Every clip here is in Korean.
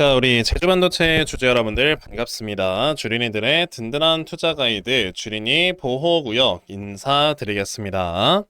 자, 우리 제주반도체 주주 여러분들 반갑습니다. 주린이들의 든든한 투자 가이드 주린이 보호구역 인사드리겠습니다.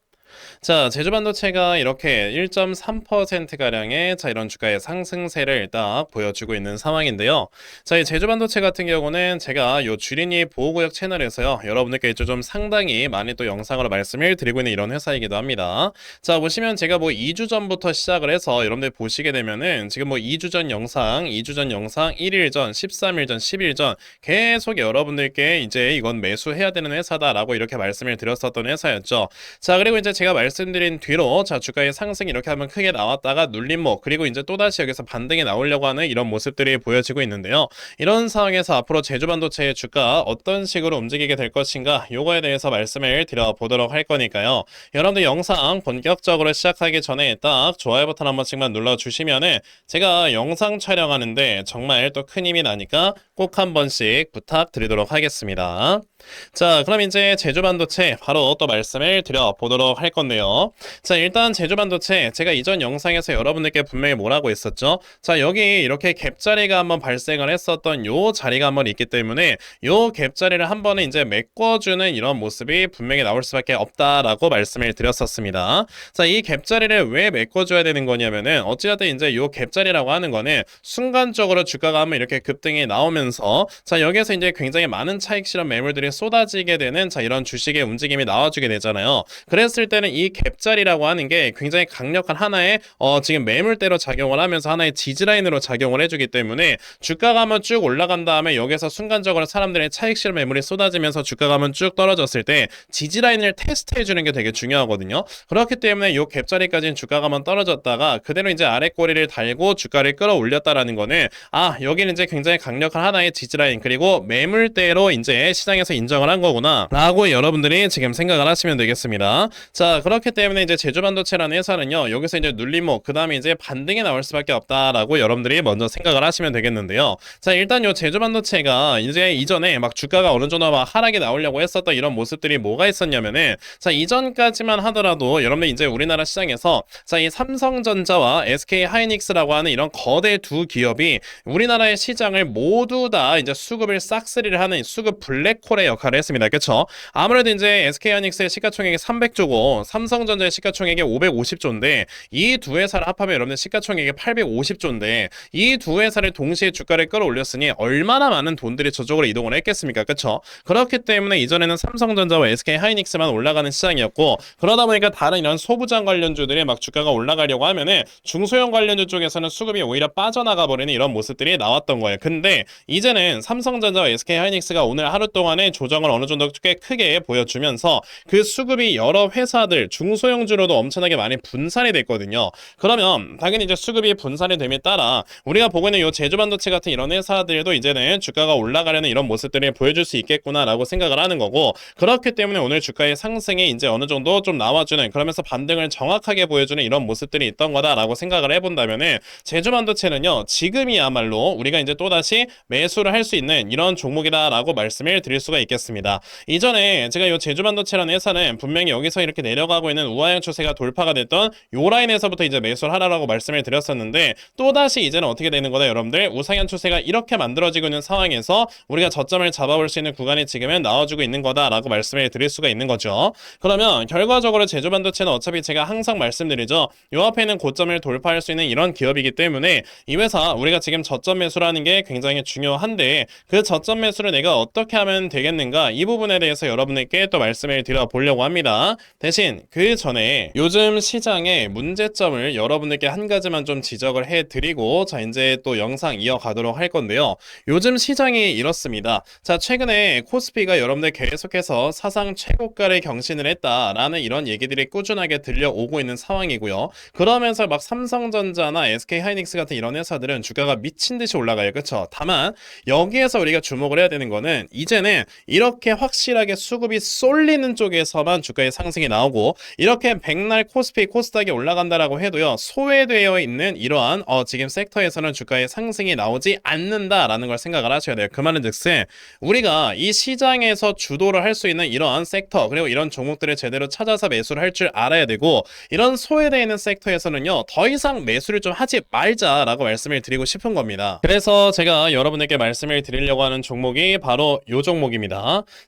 자, 제주 반도체가 이렇게 1.3%가량의 자, 이런 주가의 상승세를 딱 보여주고 있는 상황인데요. 자, 이 제주 반도체 같은 경우는 제가 요 주린이 보호구역 채널에서요, 여러분들께 좀 상당히 많이 또 영상으로 말씀을 드리고 있는 이런 회사이기도 합니다. 자, 보시면 제가 뭐 2주 전부터 시작을 해서 여러분들 보시게 되면은 지금 뭐 2주 전 영상, 2주 전 영상, 1일 전, 13일 전, 10일 전 계속 여러분들께 이제 이건 매수해야 되는 회사다라고 이렇게 말씀을 드렸었던 회사였죠. 자, 그리고 이제 제가 말씀드린 뒤로 자, 주가의 상승이 이렇게 하면 크게 나왔다가 눌림목 그리고 이제 또다시 여기서 반등이 나오려고 하는 이런 모습들이 보여지고 있는데요. 이런 상황에서 앞으로 제주반도체의 주가 어떤 식으로 움직이게 될 것인가 요거에 대해서 말씀을 드려보도록 할 거니까요. 여러분들 영상 본격적으로 시작하기 전에 딱 좋아요 버튼 한 번씩만 눌러주시면은 제가 영상 촬영하는데 정말 또 큰 힘이 나니까 꼭 한 번씩 부탁드리도록 하겠습니다. 자, 그럼 이제 제주반도체 바로 또 말씀을 드려보도록 할 건데요. 자, 일단 제주반도체 제가 이전 영상에서 여러분들께 분명히 뭐라고 했었죠? 자, 여기 이렇게 갭자리가 한번 발생을 했었던 요 자리가 한번 있기 때문에 요 갭자리를 한 번에 이제 메꿔주는 이런 모습이 분명히 나올 수밖에 없다라고 말씀을 드렸었습니다. 자, 이 갭자리를 왜 메꿔줘야 되는 거냐면은 어찌됐든 이제 요 갭자리라고 하는 거는 순간적으로 주가가 한번 이렇게 급등이 나오면서 자, 여기에서 이제 굉장히 많은 차익 실현 매물들이 쏟아지게 되는 자, 이런 주식의 움직임이 나와주게 되잖아요. 그랬을 때는 이 갭자리라고 하는 게 굉장히 강력한 하나의 어, 지금 매물대로 작용을 하면서 하나의 지지라인으로 작용을 해주기 때문에 주가가 한번 쭉 올라간 다음에 여기서 순간적으로 사람들의 차익 실현 매물이 쏟아지면서 주가가 한번 쭉 떨어졌을 때 지지라인을 테스트 해주는 게 되게 중요하거든요. 그렇기 때문에 이 갭자리까지는 주가가 한번 떨어졌다가 그대로 이제 아래 꼬리를 달고 주가를 끌어올렸다라는 거는 아 여기는 이제 굉장히 강력한 하나의 지지라인 그리고 매물대로 이제 시장에서 인정을 한 거구나 라고 여러분들이 지금 생각을 하시면 되겠습니다. 자 그렇기 때문에 이제 제주반도체라는 회사는요 여기서 이제 눌림목 그 다음에 이제 반등이 나올 수밖에 없다라고 여러분들이 먼저 생각을 하시면 되겠는데요. 자 일단 요 제주반도체가 이제 이전에 막 주가가 어느 정도 막 하락이 나오려고 했었던 이런 모습들이 뭐가 있었냐면은 자 이전까지만 하더라도 여러분들 이제 우리나라 시장에서 자 이 삼성전자와 SK 하이닉스라고 하는 이런 거대 두 기업이 우리나라의 시장을 모두 다 이제 수급을 싹쓸이를 하는 수급 블랙홀의 역할을 했습니다. 그렇죠? 아무래도 이제 SK 하이닉스의 시가총액이 300조고 삼성전자의 시가총액이 550조인데 이 두 회사를 합하면 여러분들 시가총액이 850조인데 이 두 회사를 동시에 주가를 끌어올렸으니 얼마나 많은 돈들이 저쪽으로 이동을 했겠습니까? 그렇죠? 그렇기 때문에 이전에는 삼성전자와 SK 하이닉스만 올라가는 시장이었고 그러다 보니까 다른 이런 소부장 관련주들이 막 주가가 올라가려고 하면은 중소형 관련주 쪽에서는 수급이 오히려 빠져나가 버리는 이런 모습들이 나왔던 거예요. 근데 이제는 삼성전자와 SK 하이닉스가 오늘 하루 동안에 조정을 어느 정도 꽤 크게 보여주면서 그 수급이 여러 회사들 중소형주로도 엄청나게 많이 분산이 됐거든요. 그러면 당연히 이제 수급이 분산이 됨에 따라 우리가 보고 있는 요 제주반도체 같은 이런 회사들도 이제는 주가가 올라가려는 이런 모습들을 보여줄 수 있겠구나라고 생각을 하는 거고 그렇기 때문에 오늘 주가의 상승이 이제 어느 정도 좀 나와주는 그러면서 반등을 정확하게 보여주는 이런 모습들이 있던 거다라고 생각을 해본다면은 제주반도체는요 지금이야말로 우리가 이제 또다시 매수를 할 수 있는 이런 종목이다라고 말씀을 드릴 수가 있겠습니다. 이전에 제가 이 제주반도체라는 회사는 분명히 여기서 이렇게 내려가고 있는 우하형 추세가 돌파가 됐던 요 라인에서부터 이제 매수를 하라라고 말씀을 드렸었는데 또다시 이제는 어떻게 되는 거다 여러분들 우상향 추세가 이렇게 만들어지고 있는 상황에서 우리가 저점을 잡아볼 수 있는 구간이 지금은 나와주고 있는 거다라고 말씀을 드릴 수가 있는 거죠. 그러면 결과적으로 제주반도체는 어차피 제가 항상 말씀드리죠. 요 앞에 있는 고점을 돌파할 수 있는 이런 기업이기 때문에 이 회사 우리가 지금 저점 매수라는 게 굉장히 중요한데 그 저점 매수를 내가 어떻게 하면 되겠 는가 이 부분에 대해서 여러분에게 또 말씀을 드려보려고 합니다. 대신 그 전에 요즘 시장의 문제점을 여러분들께 한 가지만 좀 지적을 해드리고 자 이제 또 영상 이어가도록 할 건데요. 요즘 시장이 이렇습니다. 자 최근에 코스피가 여러분들 계속해서 사상 최고가를 경신을 했다라는 이런 얘기들이 꾸준하게 들려오고 있는 상황이고요. 그러면서 막 삼성전자나 SK 하이닉스 같은 이런 회사들은 주가가 미친 듯이 올라가요. 그렇죠? 다만 여기에서 우리가 주목을 해야 되는 거는 이제는 이렇게 확실하게 수급이 쏠리는 쪽에서만 주가의 상승이 나오고 이렇게 백날 코스피 코스닥이 올라간다라고 해도요 소외되어 있는 이러한 어, 지금 섹터에서는 주가의 상승이 나오지 않는다라는 걸 생각을 하셔야 돼요. 그 말은 즉슨 우리가 이 시장에서 주도를 할 수 있는 이러한 섹터 그리고 이런 종목들을 제대로 찾아서 매수를 할 줄 알아야 되고 이런 소외되어 있는 섹터에서는요 더 이상 매수를 좀 하지 말자라고 말씀을 드리고 싶은 겁니다. 그래서 제가 여러분에게 말씀을 드리려고 하는 종목이 바로 이 종목입니다.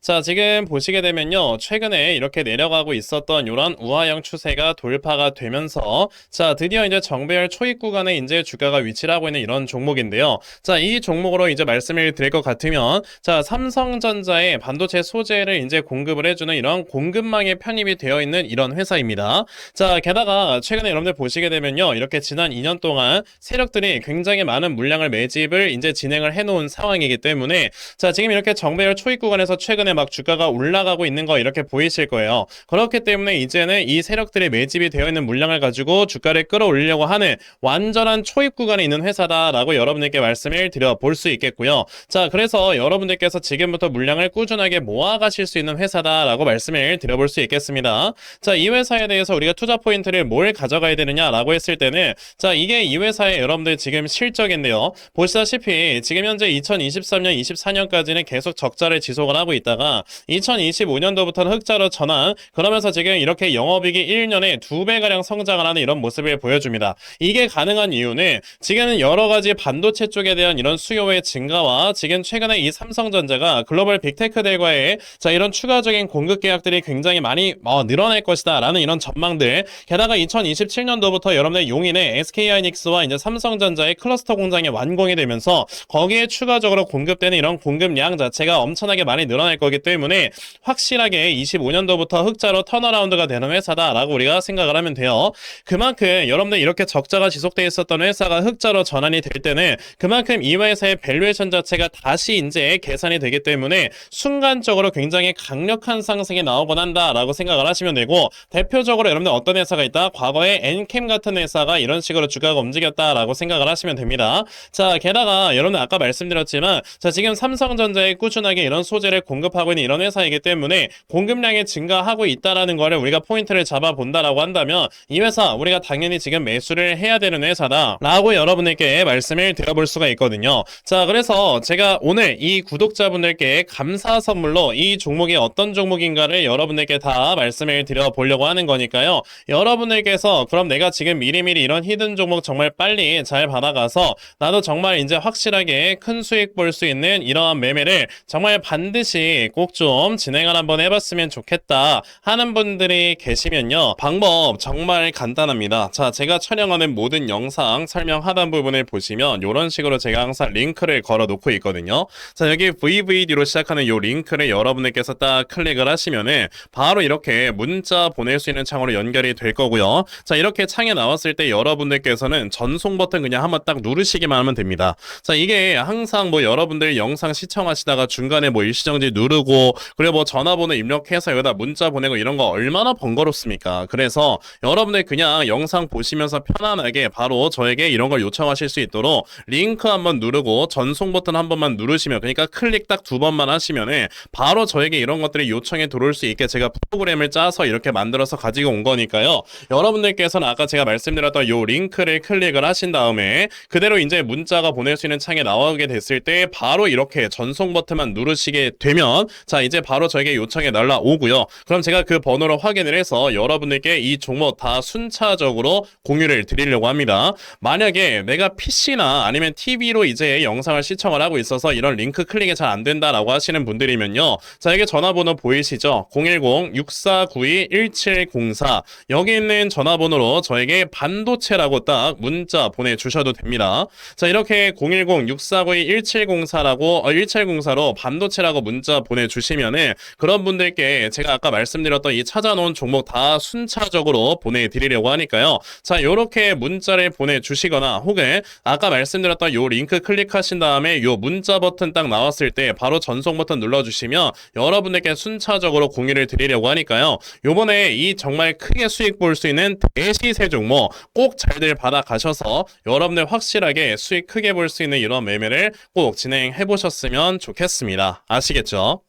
자 지금 보시게 되면요 최근에 이렇게 내려가고 있었던 이런 우하형 추세가 돌파가 되면서 자 드디어 이제 정배열 초입 구간에 이제 주가가 위치를 하고 있는 이런 종목인데요. 자 이 종목으로 이제 말씀을 드릴 것 같으면 자 삼성전자의 반도체 소재를 이제 공급을 해주는 이런 공급망에 편입이 되어 있는 이런 회사입니다. 자 게다가 최근에 여러분들 보시게 되면요 이렇게 지난 2년 동안 세력들이 굉장히 많은 물량을 매집을 이제 진행을 해놓은 상황이기 때문에 자 지금 이렇게 정배열 초입 구간 에서 최근에 막 주가가 올라가고 있는 거 이렇게 보이실 거예요. 그렇기 때문에 이제는 이 세력들의 매집이 되어 있는 물량을 가지고 주가를 끌어올리려고 하는 완전한 초입 구간에 있는 회사다라고 여러분들께 말씀을 드려 볼 수 있겠고요. 자 그래서 여러분들께서 지금부터 물량을 꾸준하게 모아가실 수 있는 회사다라고 말씀을 드려볼 수 있겠습니다. 자 이 회사에 대해서 우리가 투자 포인트를 뭘 가져가야 되느냐라고 했을 때는 자 이게 이 회사의 여러분들 지금 실적인데요. 보시다시피 지금 현재 2023년, 24년까지는 계속 적자를 지속 을 하고 있다가 2025년도부터는 흑자로 전환 그러면서 지금 이렇게 영업이익이 1년에 두 배가량 성장을 하는 이런 모습을 보여줍니다. 이게 가능한 이유는 지금은 여러 가지 반도체 쪽에 대한 이런 수요의 증가와 지금 최근에 이 삼성전자가 글로벌 빅테크들과의 자 이런 추가적인 공급 계약들이 굉장히 많이 어, 늘어날 것이다 라는 이런 전망들 게다가 2027년도부터 여러분의 용인의 SK하이닉스와 이제 삼성전자의 클러스터 공장이 완공이 되면서 거기에 추가적으로 공급되는 이런 공급량 자체가 엄청나게 많이 늘어날 거기 때문에 확실하게 25년도부터 흑자로 턴어라운드가 되는 회사다라고 우리가 생각을 하면 돼요. 그만큼 여러분들 이렇게 적자가 지속돼 있었던 회사가 흑자로 전환이 될 때는 그만큼 이 회사의 밸류에이션 자체가 다시 이제 계산이 되기 때문에 순간적으로 굉장히 강력한 상승이 나오곤 한다라고 생각을 하시면 되고 대표적으로 여러분들 어떤 회사가 있다? 과거에 엔캠 같은 회사가 이런 식으로 주가가 움직였다라고 생각을 하시면 됩니다. 자, 게다가 여러분 아까 말씀드렸지만 자, 지금 삼성전자에 꾸준하게 이런 소재 를 공급하고 있는 이런 회사이기 때문에 공급량이 증가하고 있다라는 거를 우리가 포인트를 잡아 본다라고 한다면 이 회사 우리가 당연히 지금 매수를 해야 되는 회사다라고 여러분에게 말씀을 드려볼 수가 있거든요. 자, 그래서 제가 오늘 이 구독자분들께 감사 선물로 이 종목이 어떤 종목인가를 여러분에게 다 말씀을 드려 보려고 하는 거니까요. 여러분들께서 그럼 내가 지금 미리미리 이런 히든 종목 정말 빨리 잘 받아가서 나도 정말 이제 확실하게 큰 수익 볼 수 있는 이러한 매매를 정말 반드 시 꼭 좀 진행을 한번 해봤으면 좋겠다 하는 분들이 계시면요. 방법 정말 간단합니다. 자, 제가 촬영하는 모든 영상 설명 하단 부분을 보시면 이런 식으로 제가 항상 링크를 걸어 놓고 있거든요. 자, 여기 VVD로 시작하는 이 링크를 여러분들께서 딱 클릭을 하시면은 바로 이렇게 문자 보낼 수 있는 창으로 연결이 될 거고요. 자, 이렇게 창에 나왔을 때 여러분들께서는 전송 버튼 그냥 한번 딱 누르시기만 하면 됩니다. 자, 이게 항상 뭐 여러분들 영상 시청하시다가 중간에 뭐 일시정지 누르고 그리고 뭐 전화번호 입력해서 여기다 문자 보내고 이런 거 얼마나 번거롭습니까? 그래서 여러분들 그냥 영상 보시면서 편안하게 바로 저에게 이런 걸 요청하실 수 있도록 링크 한번 누르고 전송 버튼 한 번만 누르시면 그러니까 클릭 딱 두 번만 하시면은 바로 저에게 이런 것들이 요청이 들어올 수 있게 제가 프로그램을 짜서 이렇게 만들어서 가지고 온 거니까요. 여러분들께서는 아까 제가 말씀드렸던 요 링크를 클릭을 하신 다음에 그대로 이제 문자가 보낼 수 있는 창에 나오게 됐을 때 바로 이렇게 전송 버튼만 누르시게 되면 자 이제 바로 저에게 요청이 날라오고요. 그럼 제가 그 번호로 확인을 해서 여러분들께 이 종목 다 순차적으로 공유를 드리려고 합니다. 만약에 내가 PC나 아니면 TV로 이제 영상을 시청을 하고 있어서 이런 링크 클릭이 잘 안 된다라고 하시는 분들이면요. 자, 이게 전화번호 보이시죠? 010-6492-1704 여기 있는 전화번호로 저에게 반도체라고 딱 문자 보내주셔도 됩니다. 자, 이렇게 010-6492-1704라고 어, 1704로 반도체라고 문자 보내주시면은 그런 분들께 제가 아까 말씀드렸던 이 찾아놓은 종목 다 순차적으로 보내드리려고 하니까요. 자, 요렇게 문자를 보내주시거나 혹은 아까 말씀드렸던 요 링크 클릭하신 다음에 요 문자 버튼 딱 나왔을 때 바로 전송 버튼 눌러주시면 여러분들께 순차적으로 공유를 드리려고 하니까요. 요번에 이 정말 크게 수익 볼 수 있는 대시세 종목 꼭 잘들 받아가셔서 여러분들 확실하게 수익 크게 볼 수 있는 이런 매매를 꼭 진행해 보셨으면 좋겠습니다. 아시 겠죠?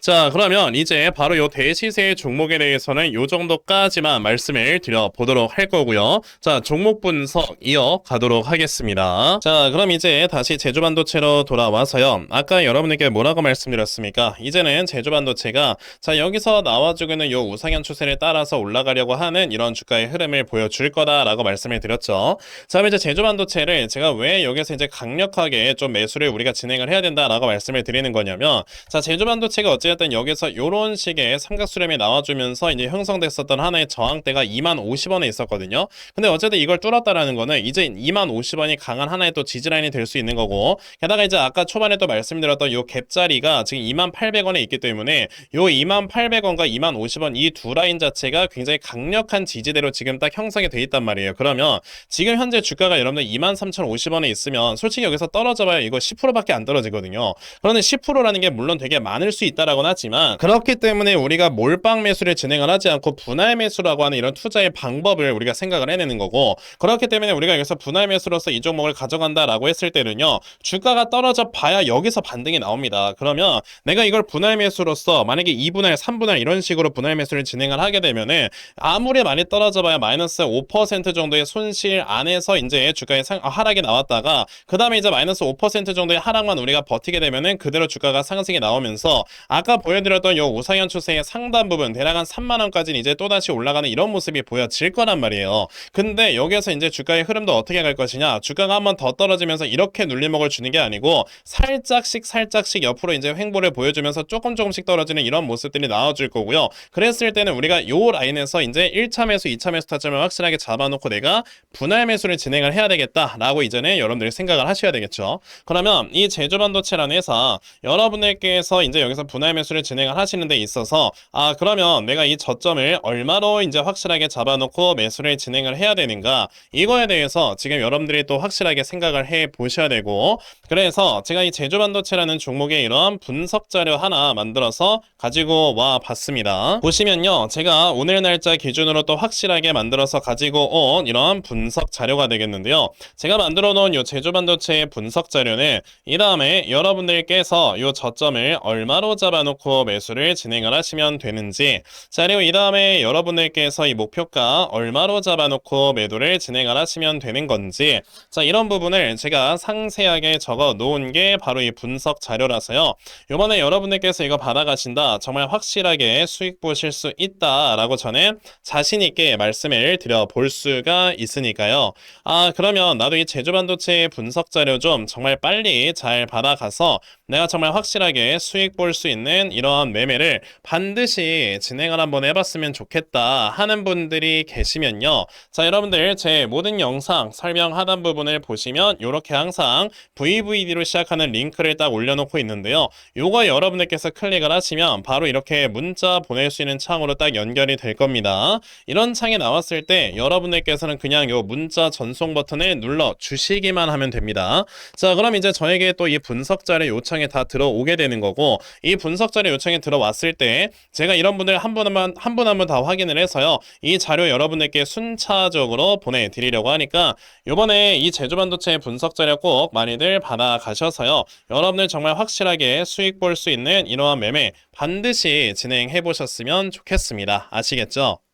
자, 그러면 이제 바로 요 대시세 종목에 대해서는 요 정도까지만 말씀을 드려보도록 할 거고요. 자, 종목 분석 이어 가도록 하겠습니다. 자, 그럼 이제 다시 제주 반도체로 돌아와서요. 아까 여러분에게 뭐라고 말씀드렸습니까? 이제는 제주 반도체가 자, 여기서 나와주고 있는 요 우상향 추세를 따라서 올라가려고 하는 이런 주가의 흐름을 보여줄 거다라고 말씀을 드렸죠. 자, 이제 제주 반도체를 제가 왜 여기서 이제 강력하게 좀 매수를 우리가 진행을 해야 된다라고 말씀을 드리는 거냐면 자, 제주 반도체가 어쨌든 여기서 요런 식의 삼각수렴이 나와주면서 이제 형성됐었던 하나의 저항대가 2만 50원에 있었거든요. 근데 어쨌든 이걸 뚫었다라는 거는 이제 2만 50원이 강한 하나의 또 지지라인이 될 수 있는 거고 게다가 이제 아까 초반에 또 말씀드렸던 요 갭자리가 지금 2만 800원에 있기 때문에 요 2만 800원과 2만 50원 이 두 라인 자체가 굉장히 강력한 지지대로 지금 딱 형성이 돼 있단 말이에요. 그러면 지금 현재 주가가 여러분들 2만 3,050원에 있으면 솔직히 여기서 떨어져 봐야 이거 10%밖에 안 떨어지거든요. 그런데 10%라는 게 물론 되게 많을 수 있다라고 는 하지만 그렇기 때문에 우리가 몰빵 매수를 진행을 하지 않고 분할 매수라고 하는 이런 투자의 방법을 우리가 생각을 해내는 거고 그렇기 때문에 우리가 여기서 분할 매수로서 이 종목을 가져간다라고 했을 때는요 주가가 떨어져 봐야 여기서 반등이 나옵니다. 그러면 내가 이걸 분할 매수로서 만약에 2분할 3분할 이런 식으로 분할 매수를 진행을 하게 되면은 아무리 많이 떨어져 봐야 마이너스 5% 정도의 손실 안에서 이제 주가의 상, 아, 하락이 나왔다가 그 다음에 이제 마이너스 5% 정도의 하락만 우리가 버티게 되면은 그대로 주가가 상승이 나오면서 아까 보여드렸던 요 우상현 추세의 상단 부분 대략 한 3만 원까지는 이제 또다시 올라가는 이런 모습이 보여질 거란 말이에요. 근데 여기에서 이제 주가의 흐름도 어떻게 갈 것이냐? 주가가 한 번 더 떨어지면서 이렇게 눌림목을 주는 게 아니고 살짝씩 살짝씩 옆으로 이제 횡보를 보여주면서 조금 조금씩 떨어지는 이런 모습들이 나와줄 거고요. 그랬을 때는 우리가 요 라인에서 이제 1차 매수, 2차 매수 타점을 확실하게 잡아놓고 내가 분할 매수를 진행을 해야 되겠다라고 이전에 여러분들이 생각을 하셔야 되겠죠. 그러면 이 제주반도체라는 회사 여러분들께서 이제 여기서 분할 매수를 진행을 하시는 데 있어서 아 그러면 내가 이 저점을 얼마로 이제 확실하게 잡아놓고 매수를 진행을 해야 되는가 이거에 대해서 지금 여러분들이 또 확실하게 생각을 해 보셔야 되고 그래서 제가 이 제주 반도체라는 종목의 이런 분석 자료 하나 만들어서 가지고 와 봤습니다. 보시면요 제가 오늘 날짜 기준으로 또 확실하게 만들어서 가지고 온 이런 분석 자료가 되겠는데요. 제가 만들어 놓은 이 제주 반도체의 분석 자료는 이 다음에 여러분들께서 이 저점을 얼마로 잡아 놓고 매수를 진행을 하시면 되는지 자 그리고 이 다음에 여러분들께서 이 목표가 얼마로 잡아놓고 매도를 진행을 하시면 되는 건지 자 이런 부분을 제가 상세하게 적어 놓은 게 바로 이 분석 자료라서요. 요번에 여러분들께서 이거 받아가신다 정말 확실하게 수익 보실 수 있다라고 저는 자신 있게 말씀을 드려 볼 수가 있으니까요. 아 그러면 나도 이 제주반도체 분석 자료 좀 정말 빨리 잘 받아가서 내가 정말 확실하게 수익 볼 수 있는 이러한 매매를 반드시 진행을 한번 해봤으면 좋겠다 하는 분들이 계시면요. 자, 여러분들 제 모든 영상 설명 하단 부분을 보시면 이렇게 항상 VVD로 시작하는 링크를 딱 올려놓고 있는데요. 요거 여러분들께서 클릭을 하시면 바로 이렇게 문자 보낼 수 있는 창으로 딱 연결이 될 겁니다. 이런 창이 나왔을 때 여러분들께서는 그냥 요 문자 전송 버튼을 눌러 주시기만 하면 됩니다. 자, 그럼 이제 저에게 또 이 분석 자료 요청 이 다 들어오게 되는 거고 이 분석 자료 요청이 들어왔을 때 제가 이런 분들 한분한분 한 분 다 확인을 해서요. 이 자료 여러분들께 순차적으로 보내드리려고 하니까 요번에 이 제주반도체 분석 자료 꼭 많이들 받아가셔서요. 여러분들 정말 확실하게 수익 볼 수 있는 이러한 매매 반드시 진행해 보셨으면 좋겠습니다. 아시겠죠?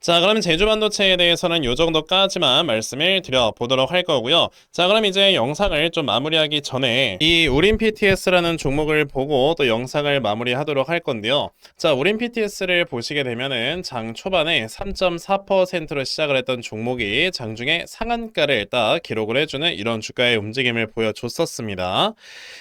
자, 그럼 제주 반도체에 대해서는 요 정도까지만 말씀을 드려보도록 할 거고요. 자, 그럼 이제 영상을 좀 마무리하기 전에 이 우린 PTS라는 종목을 보고 또 영상을 마무리하도록 할 건데요. 자, 우린 PTS를 보시게 되면은 장 초반에 3.4%로 시작을 했던 종목이 장중에 상한가를 딱 기록을 해주는 이런 주가의 움직임을 보여줬었습니다.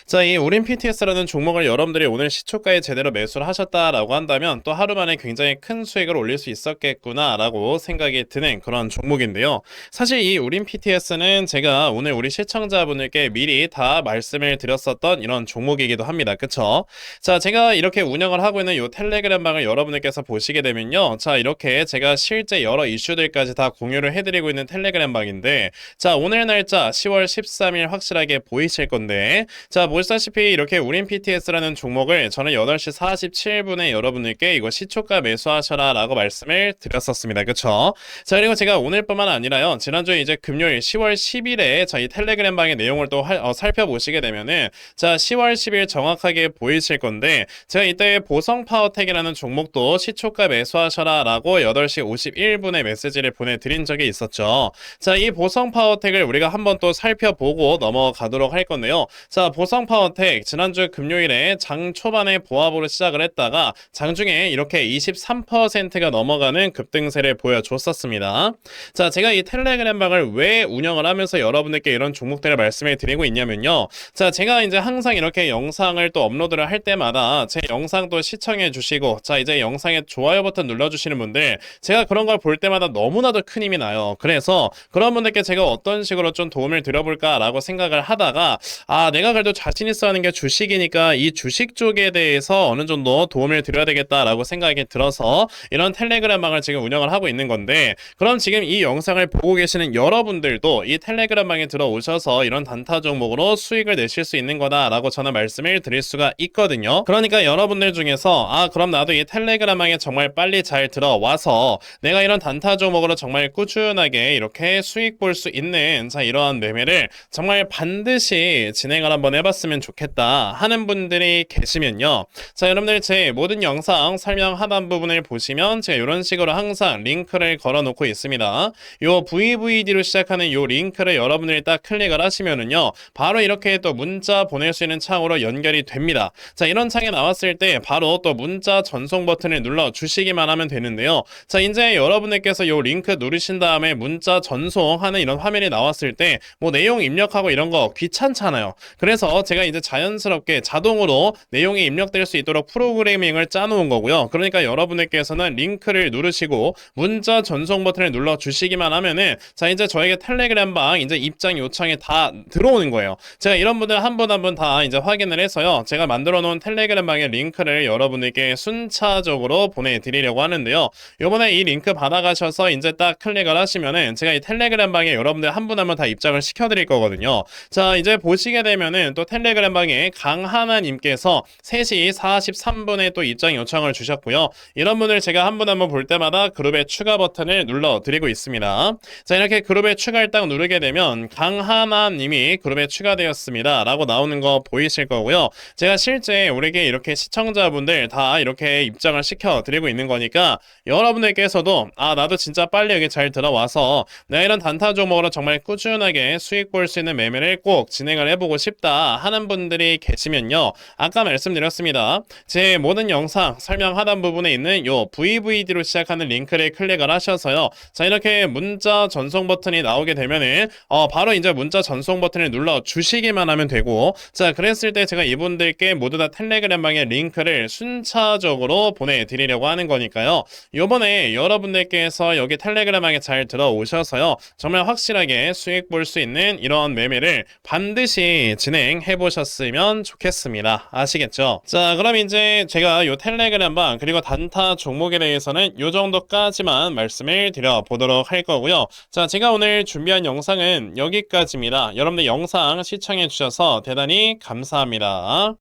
자, 이 우린 PTS라는 종목을 여러분들이 오늘 시초가에 제대로 매수를 하셨다라고 한다면 또 하루 만에 굉장히 큰 수익을 올릴 수 있었겠 구나 라고 생각이 드는 그런 종목인데요. 사실 이 우린 PTS는 제가 오늘 우리 시청자분들께 미리 다 말씀을 드렸었던 이런 종목이기도 합니다. 그쵸? 자, 제가 이렇게 운영을 하고 있는 이 텔레그램 방을 여러분들께서 보시게 되면요. 자, 이렇게 제가 실제 여러 이슈들까지 다 공유를 해드리고 있는 텔레그램 방인데, 자, 오늘 날짜 10월 13일 확실하게 보이실 건데, 자, 보시다시피 이렇게 우린 PTS라는 종목을 저는 8시 47분에 여러분들께 이거 시초가 매수하셔라 라고 말씀을 드렸습니다. 몰랐었습니다. 그쵸? 자, 그리고 제가 오늘뿐만 아니라요. 지난주에 이제 금요일 10월 10일에 저희 텔레그램 방의 내용을 또 할- 어, 살펴보시게 되면은 자, 10월 10일 정확하게 보이실 건데 제가 이때 보성 파워텍이라는 종목도 시초가 매수하셔라 라고 8시 51분에 메시지를 보내드린 적이 있었죠. 자, 이 보성 파워텍을 우리가 한번 또 살펴보고 넘어가도록 할 건데요. 자, 보성 파워텍 지난주 금요일에 장 초반에 보합으로 시작을 했다가 장중에 이렇게 23%가 넘어가는 급등세를 보여줬었습니다. 자, 제가 이 텔레그램 방을 왜 운영을 하면서 여러분들께 이런 종목들을 말씀을 드리고 있냐면요. 자, 제가 이제 항상 이렇게 영상을 또 업로드를 할 때마다 제 영상도 시청해 주시고, 자, 이제 영상에 좋아요 버튼 눌러 주시는 분들, 제가 그런 걸 볼 때마다 너무나도 큰 힘이 나요. 그래서 그런 분들께 제가 어떤 식으로 좀 도움을 드려볼까라고 생각을 하다가, 아, 내가 그래도 자신 있어 하는 게 주식이니까 이 주식 쪽에 대해서 어느 정도 도움을 드려야 되겠다라고 생각이 들어서 이런 텔레그램 방을 지금 운영을 하고 있는 건데, 그럼 지금 이 영상을 보고 계시는 여러분들도 이 텔레그램 방에 들어오셔서 이런 단타 종목으로 수익을 내실 수 있는 거다라고 저는 말씀을 드릴 수가 있거든요. 그러니까 여러분들 중에서 아 그럼 나도 이 텔레그램 방에 정말 빨리 잘 들어와서 내가 이런 단타 종목으로 정말 꾸준하게 이렇게 수익 볼 수 있는 자 이러한 매매를 정말 반드시 진행을 한번 해봤으면 좋겠다 하는 분들이 계시면요. 자 여러분들 제 모든 영상 설명 하단 부분을 보시면 제가 이런 식으로 항상 링크를 걸어 놓고 있습니다. 요 VVD로 시작하는 요 링크를 여러분들이 딱 클릭을 하시면은요. 바로 이렇게 또 문자 보낼 수 있는 창으로 연결이 됩니다. 자, 이런 창에 나왔을 때 바로 또 문자 전송 버튼을 눌러 주시기만 하면 되는데요. 자, 이제 여러분들께서 요 링크 누르신 다음에 문자 전송하는 이런 화면이 나왔을 때 뭐 내용 입력하고 이런 거 귀찮잖아요. 그래서 제가 이제 자연스럽게 자동으로 내용이 입력될 수 있도록 프로그래밍을 짜놓은 거고요. 그러니까 여러분들께서는 링크를 누르시고 문자 전송 버튼을 눌러 주시기만 하면은 자 이제 저에게 텔레그램 방 이제 입장 요청이 다 들어오는 거예요. 제가 이런 분들 한 분 한 분 다 이제 확인을 해서요. 제가 만들어 놓은 텔레그램 방의 링크를 여러분들께 순차적으로 보내드리려고 하는데요. 요번에 이 링크 받아가셔서 이제 딱 클릭을 하시면은 제가 이 텔레그램 방에 여러분들 한 분 한 분 다 입장을 시켜드릴 거거든요. 자 이제 보시게 되면은 또 텔레그램 방에 강하나님께서 3시 43분에 또 입장 요청을 주셨고요. 이런 분을 제가 한 분 한 분 볼 때마다 그룹의 추가 버튼을 눌러 드리고 있습니다. 자 이렇게 그룹에 추가를 딱 누르게 되면 강하나님이 그룹에 추가되었습니다. 라고 나오는 거 보이실 거고요. 제가 실제 우리에게 이렇게 시청자분들 다 이렇게 입장을 시켜 드리고 있는 거니까 여러분들께서도 아 나도 진짜 빨리 여기 잘 들어와서 내가 이런 단타 종목으로 정말 꾸준하게 수익 볼 수 있는 매매를 꼭 진행을 해보고 싶다 하는 분들이 계시면요. 아까 말씀드렸습니다. 제 모든 영상 설명 하단 부분에 있는 요 VVD로 시작하는 링크를 클릭을 하셔서요. 자 이렇게 문자 전송 버튼이 나오게 되면은 어 바로 이제 문자 전송 버튼을 눌러 주시기만 하면 되고 자 그랬을 때 제가 이분들께 모두 다 텔레그램 방의 링크를 순차적으로 보내드리려고 하는 거니까요. 요번에 여러분들께서 여기 텔레그램 방에 잘 들어오셔서요. 정말 확실하게 수익 볼 수 있는 이런 매매를 반드시 진행해 보셨으면 좋겠습니다. 아시겠죠? 자, 그럼 이제 제가 요 텔레그램 방 그리고 단타 종목에 대해서는 요 정도까지만 말씀을 드려 보도록 할 거고요. 자, 제가 오늘 준비한 영상은 여기까지입니다. 여러분들 영상 시청해 주셔서 대단히 감사합니다.